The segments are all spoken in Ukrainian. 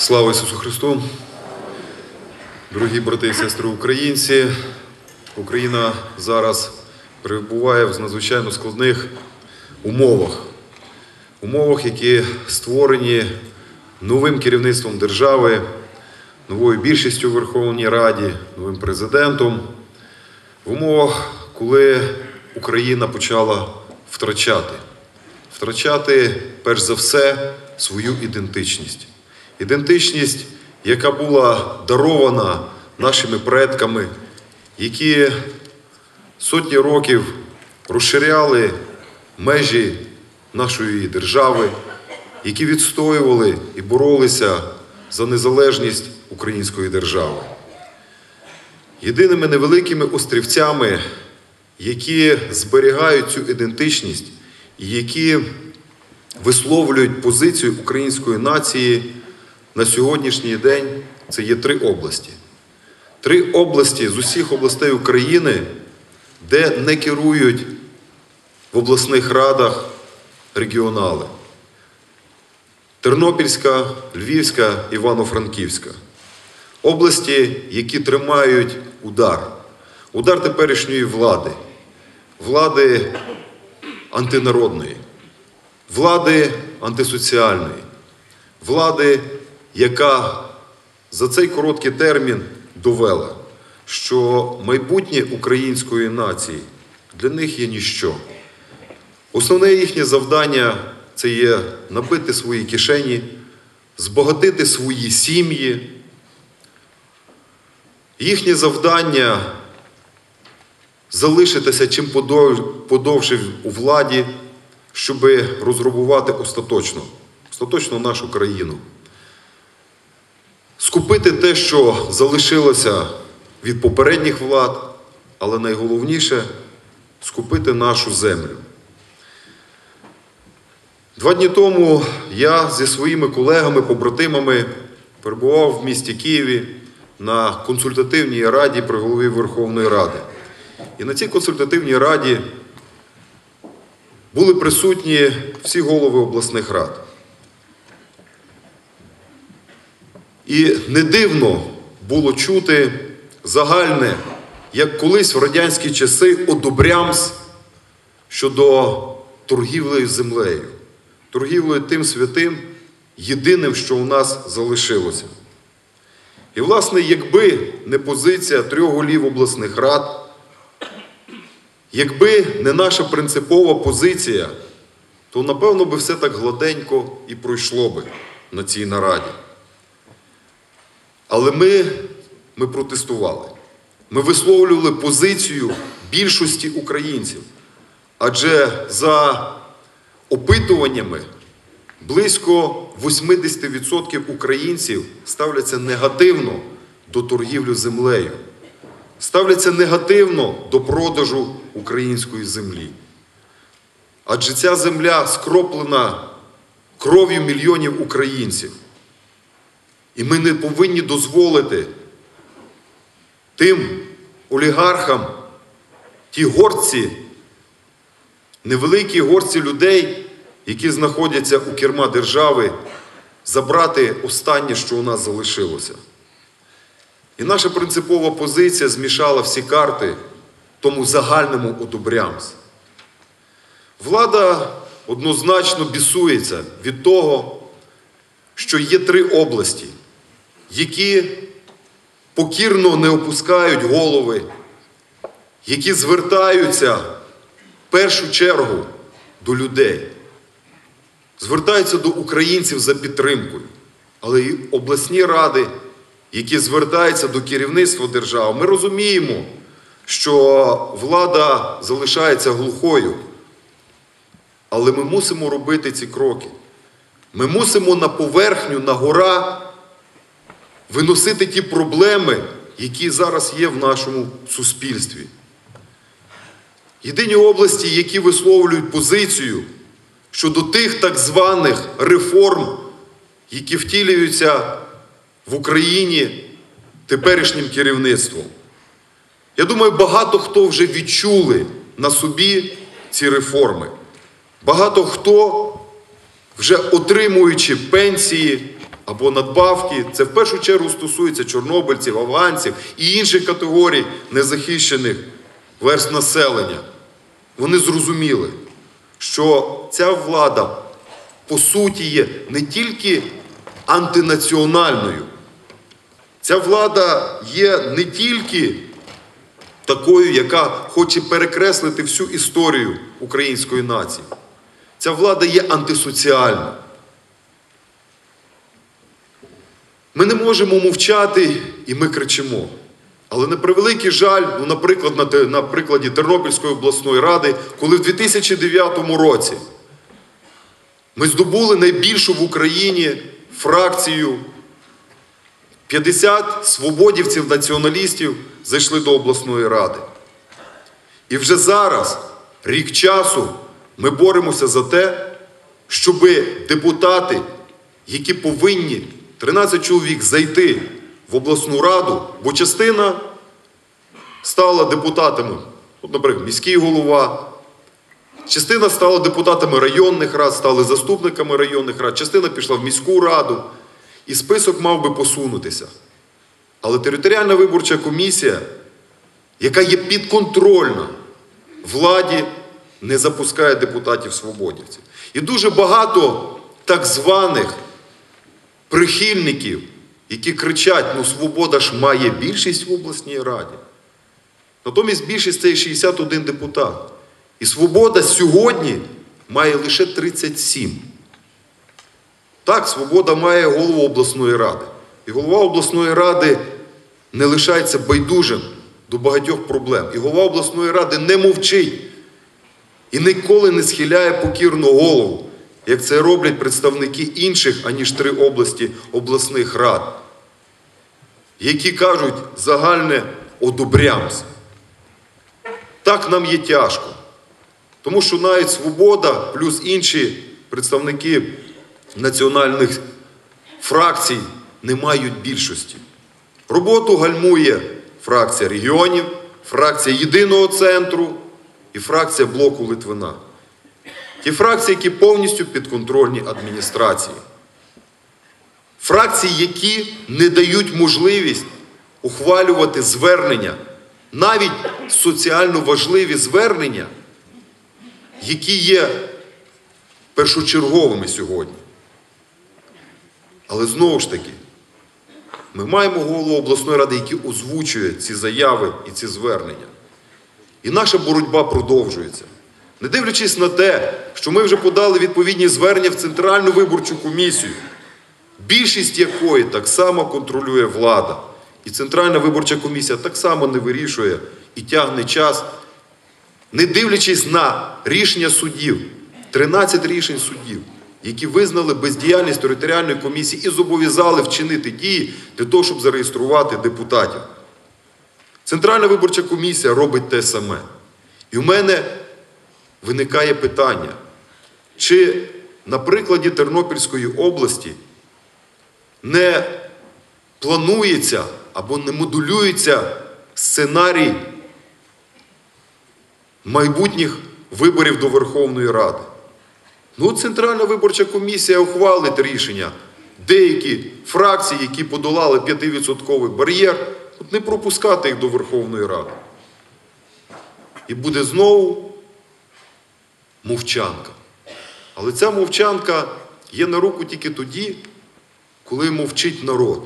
Слава Ісусу Христу! Дорогі брати і сестри українці, Україна зараз перебуває в надзвичайно складних умовах. Умовах, які створені новим керівництвом держави, новою більшістю в Верховній Раді, новим президентом. В умовах, коли Україна почала втрачати. Втрачати, перш за все, свою ідентичність. Ідентичність, яка була дарована нашими предками, які сотні років розширяли межі нашої держави, які відстоювали і боролися за незалежність української держави. Єдиними невеликими острівцями, які зберігають цю ідентичність і які висловлюють позицію української нації на сьогоднішній день, це є три області. Три області з усіх областей України, де не керують в обласних радах регіонали. Тернопільська, Львівська, Івано-Франківська. Області, які тримають удар. Удар теперішньої влади, влади антинародної, влади антисоціальної, влади, яка за цей короткий термін довела, що майбутнє української нації для них є ніщо. Основне їхнє завдання це є набити свої кишені, збагатити свої сім'ї. Їхнє завдання залишитися чим подовше у владі, щоб розграбувати остаточно, остаточно нашу країну. Скупити те, що залишилося від попередніх влад, але найголовніше скупити нашу землю. Два дні тому я зі своїми колегами, побратимами перебував в місті Києві на консультативній раді при голові Верховної Ради. І на цій консультативній раді були присутні всі голови обласних рад. І не дивно було чути загальне, як колись в радянські часи одобрямс щодо торгівлею землею, торгівлею тим святим, єдиним, що у нас залишилося. І, власне, якби не позиція трьох голів обласних рад, якби не наша принципова позиція, то напевно би все так гладенько і пройшло би на цій нараді. Але ми, ми протестували. Ми висловлювали позицію більшості українців. Адже за опитуваннями близько 80% українців ставляться негативно до торгівлі землею, ставляться негативно до продажу української землі. Адже ця земля скроплена кров'ю мільйонів українців. І ми не повинні дозволити тим олігархам, ті горці, невеликій горці людей, які знаходяться у керма держави, забрати останнє, що у нас залишилося. І наша принципова позиція змішала всі карти тому загальному одобрямс. Влада однозначно бісується від того, що є три області, які покірно не опускають голови, які звертаються в першу чергу до людей, звертаються до українців за підтримкою, але і обласні ради, які звертаються до керівництва держави, ми розуміємо, що влада залишається глухою, але ми мусимо робити ці кроки. Ми мусимо на поверхню, на гора виносити ті проблеми, які зараз є в нашому суспільстві. Єдині області, які висловлюють позицію щодо тих так званих реформ, які втілюються в Україні теперішнім керівництвом. Я думаю, багато хто вже відчули на собі ці реформи. Багато хто, вже отримуючи пенсії, або надбавки. Це в першу чергу стосується чорнобильців, афганців і інших категорій незахищених верст населення. Вони зрозуміли, що ця влада по суті є не тільки антинаціональною, ця влада є не тільки такою, яка хоче перекреслити всю історію української нації. Ця влада є антисоціальна. Ми не можемо мовчати і ми кричимо. Але на превеликий жаль, ну, наприклад, на, на прикладі Тернопільської обласної ради, коли в 2009 році ми здобули найбільшу в Україні фракцію 50 свободівців, націоналістів зайшли до обласної ради. І вже зараз, рік часу, ми боремося за те, щоб депутати, які повинні 13 чоловік зайти в обласну раду, бо частина стала депутатами, от, наприклад, міський голова, частина стала депутатами районних рад, стали заступниками районних рад, частина пішла в міську раду, і список мав би посунутися. Але територіальна виборча комісія, яка є підконтрольна владі, не запускає депутатів свободівців. І дуже багато так званих прихильників, які кричать, ну свобода ж має більшість в обласній раді. Натомість більшість це є 61 депутат. І свобода сьогодні має лише 37. Так, свобода має голову обласної ради. І голова обласної ради не лишається байдужим до багатьох проблем. І голова обласної ради не мовчить і ніколи не схиляє покірну голову, як це роблять представники інших, аніж три області обласних рад, які кажуть загальне одобрямся. Так нам є тяжко. Тому що навіть свобода, плюс інші представники національних фракцій не мають більшості. Роботу гальмує фракція регіонів, фракція єдиного центру і фракція блоку Литвина. Ті фракції, які повністю підконтрольні адміністрації. Фракції, які не дають можливість ухвалювати звернення, навіть соціально важливі звернення, які є першочерговими сьогодні. Але знову ж таки, ми маємо голову обласної ради, який озвучує ці заяви і ці звернення. І наша боротьба продовжується. Не дивлячись на те, що ми вже подали відповідні звернення в Центральну виборчу комісію, більшість якої так само контролює влада. І Центральна виборча комісія так само не вирішує і тягне час, не дивлячись на рішення суддів, 13 рішень суддів, які визнали бездіяльність територіальної комісії і зобов'язали вчинити дії для того, щоб зареєструвати депутатів. Центральна виборча комісія робить те саме. І в мене виникає питання, чи на прикладі Тернопільської області не планується або не модулюється сценарій майбутніх виборів до Верховної Ради. Ну, Центральна виборча комісія ухвалить рішення. Деякі фракції, які подолали 5% бар'єр, не пропускати їх до Верховної Ради. І буде знову мовчанка. Але ця мовчанка є на руку тільки тоді, коли мовчить народ.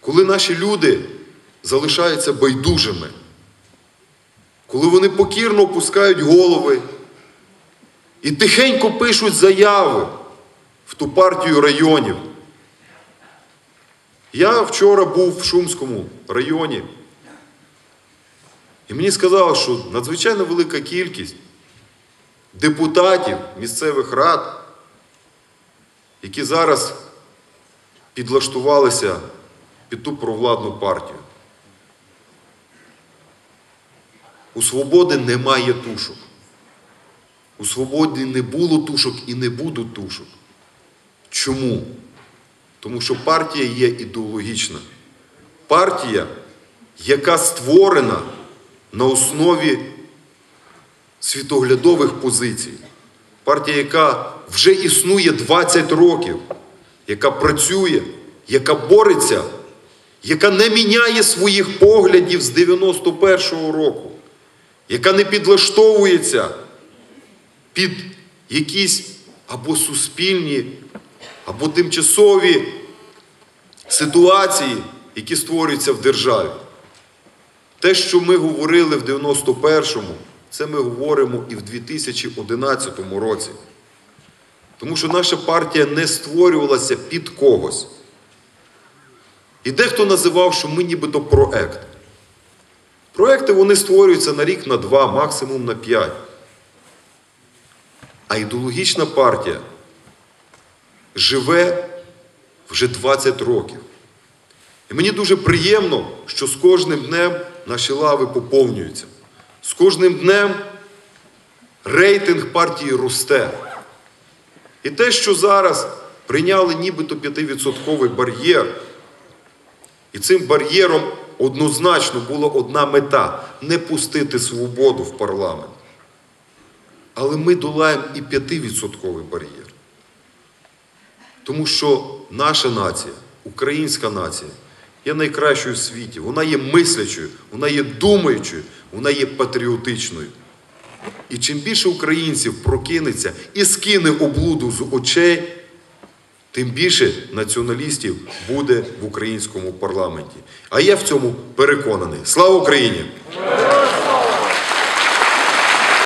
Коли наші люди залишаються байдужими, коли вони покірно опускають голови і тихенько пишуть заяви в ту партію районів. Я вчора був в Шумському районі, і мені сказали, що надзвичайно велика кількість депутатів місцевих рад, які зараз підлаштувалися під ту провладну партію. У свободи немає тушок. У свободі не було тушок і не будуть тушок. Чому? Тому що партія є ідеологічна. Партія, яка створена на основі світоглядових позицій. Партія, яка вже існує 20 років. яка працює, яка бореться, яка не міняє своїх поглядів з 91-го року, яка не підлаштовується під якісь або суспільні, або тимчасові ситуації, які створюються в державі. Те, що ми говорили в 91-му, це ми говоримо і в 2011 році. Тому що наша партія не створювалася під когось. І дехто називав, що ми нібито проект. Проекти вони створюються на рік, на два, максимум на п'ять. А ідеологічна партія живе вже 20 років. І мені дуже приємно, що з кожним днем наші лави поповнюються. З кожним днем рейтинг партії росте. І те, що зараз прийняли нібито 5% бар'єр, і цим бар'єром однозначно була одна мета не пустити свободу в парламент. Але ми долаємо і 5% бар'єр. Тому що наша нація, українська нація, є найкращою в світі. Вона є мислячою, вона є думаючою, вона є патріотичною. І чим більше українців прокинеться і скине облуду з очей, тим більше націоналістів буде в українському парламенті. А я в цьому переконаний. Слава Україні!